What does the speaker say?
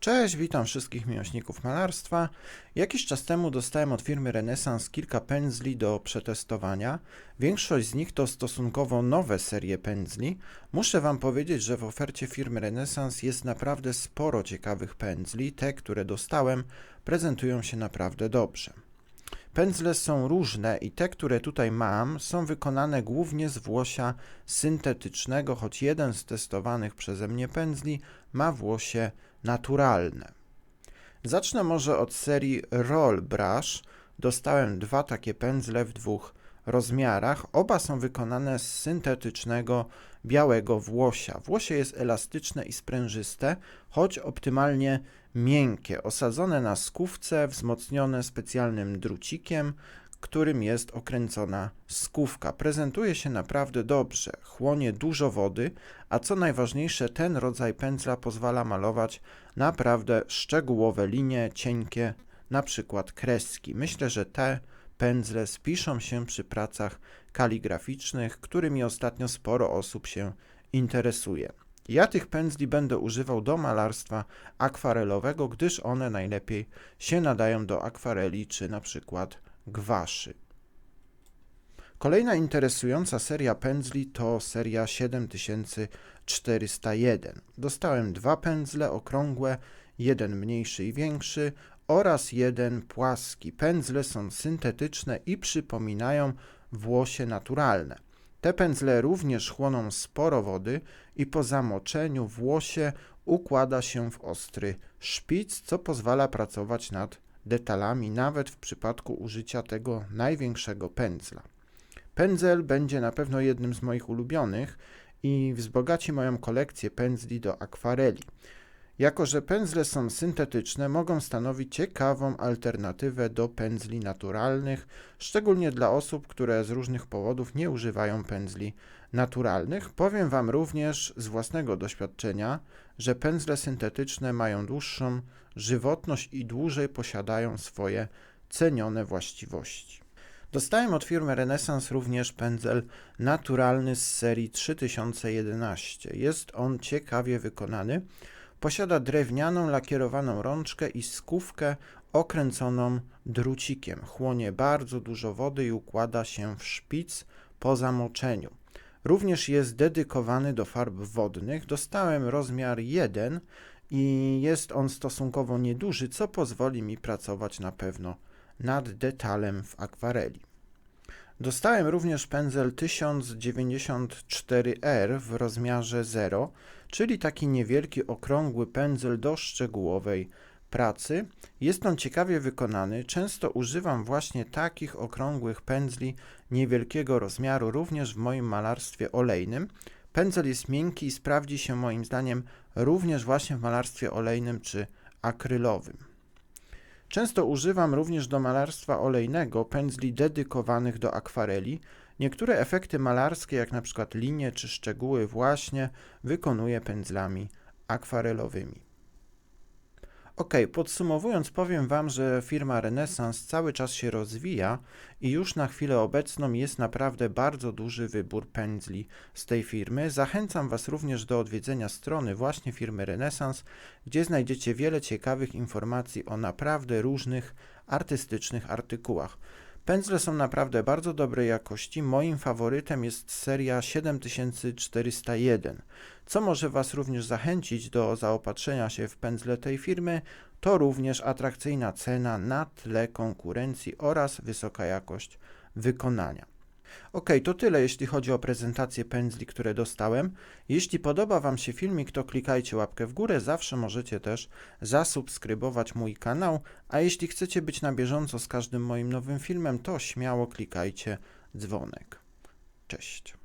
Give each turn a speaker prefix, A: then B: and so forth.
A: Cześć, witam wszystkich miłośników malarstwa. Jakiś czas temu dostałem od firmy Renesans kilka pędzli do przetestowania. Większość z nich to stosunkowo nowe serie pędzli. Muszę Wam powiedzieć, że w ofercie firmy Renesans jest naprawdę sporo ciekawych pędzli. Te, które dostałem, prezentują się naprawdę dobrze. Pędzle są różne i te, które tutaj mam, są wykonane głównie z włosia syntetycznego, choć jeden z testowanych przeze mnie pędzli ma włosie naturalne. Zacznę może od serii Roll Brush. Dostałem dwa takie pędzle w dwóch rozmiarach. Oba są wykonane z syntetycznego białego włosia. Włosie jest elastyczne i sprężyste, choć optymalnie miękkie, osadzone na skówce, wzmocnione specjalnym drucikiem, którym jest okręcona skówka. Prezentuje się naprawdę dobrze, chłonie dużo wody, a co najważniejsze, ten rodzaj pędzla pozwala malować naprawdę szczegółowe linie, cienkie, na przykład kreski. Myślę, że te pędzle spiszą się przy pracach kaligraficznych, którymi ostatnio sporo osób się interesuje. Ja tych pędzli będę używał do malarstwa akwarelowego, gdyż one najlepiej się nadają do akwareli czy na przykład gwaszy. Kolejna interesująca seria pędzli to seria 7401. Dostałem dwa pędzle okrągłe, jeden mniejszy i większy oraz jeden płaski. Pędzle są syntetyczne i przypominają włosie naturalne. Te pędzle również chłoną sporo wody i po zamoczeniu włosie układa się w ostry szpic, co pozwala pracować nad detalami, nawet w przypadku użycia tego największego pędzla. Pędzel będzie na pewno jednym z moich ulubionych i wzbogaci moją kolekcję pędzli do akwareli. Jako, że pędzle są syntetyczne, mogą stanowić ciekawą alternatywę do pędzli naturalnych, szczególnie dla osób, które z różnych powodów nie używają pędzli naturalnych. Powiem Wam również z własnego doświadczenia, że pędzle syntetyczne mają dłuższą żywotność i dłużej posiadają swoje cenione właściwości. Dostałem od firmy Renesans również pędzel naturalny z serii 3011. Jest on ciekawie wykonany. Posiada drewnianą lakierowaną rączkę i skówkę okręconą drucikiem. Chłonie bardzo dużo wody i układa się w szpic po zamoczeniu. Również jest dedykowany do farb wodnych. Dostałem rozmiar 1 i jest on stosunkowo nieduży, co pozwoli mi pracować na pewno nad detalem w akwareli. Dostałem również pędzel 1094R w rozmiarze 0, czyli taki niewielki okrągły pędzel do szczegółowej pracy. Jest on ciekawie wykonany. Często używam właśnie takich okrągłych pędzli niewielkiego rozmiaru również w moim malarstwie olejnym. Pędzel jest miękki i sprawdzi się moim zdaniem również właśnie w malarstwie olejnym czy akrylowym. Często używam również do malarstwa olejnego pędzli dedykowanych do akwareli. Niektóre efekty malarskie, jak na przykład linie czy szczegóły, właśnie wykonuję pędzlami akwarelowymi. Ok, podsumowując, powiem Wam, że firma Renesans cały czas się rozwija i już na chwilę obecną jest naprawdę bardzo duży wybór pędzli z tej firmy. Zachęcam Was również do odwiedzenia strony właśnie firmy Renesans, gdzie znajdziecie wiele ciekawych informacji o naprawdę różnych artystycznych artykułach. Pędzle są naprawdę bardzo dobrej jakości. Moim faworytem jest seria 7401. Co może Was również zachęcić do zaopatrzenia się w pędzle tej firmy, to również atrakcyjna cena na tle konkurencji oraz wysoka jakość wykonania. Ok, to tyle jeśli chodzi o prezentację pędzli, które dostałem. Jeśli podoba Wam się filmik, to klikajcie łapkę w górę. Zawsze możecie też zasubskrybować mój kanał, a jeśli chcecie być na bieżąco z każdym moim nowym filmem, to śmiało klikajcie dzwonek. Cześć.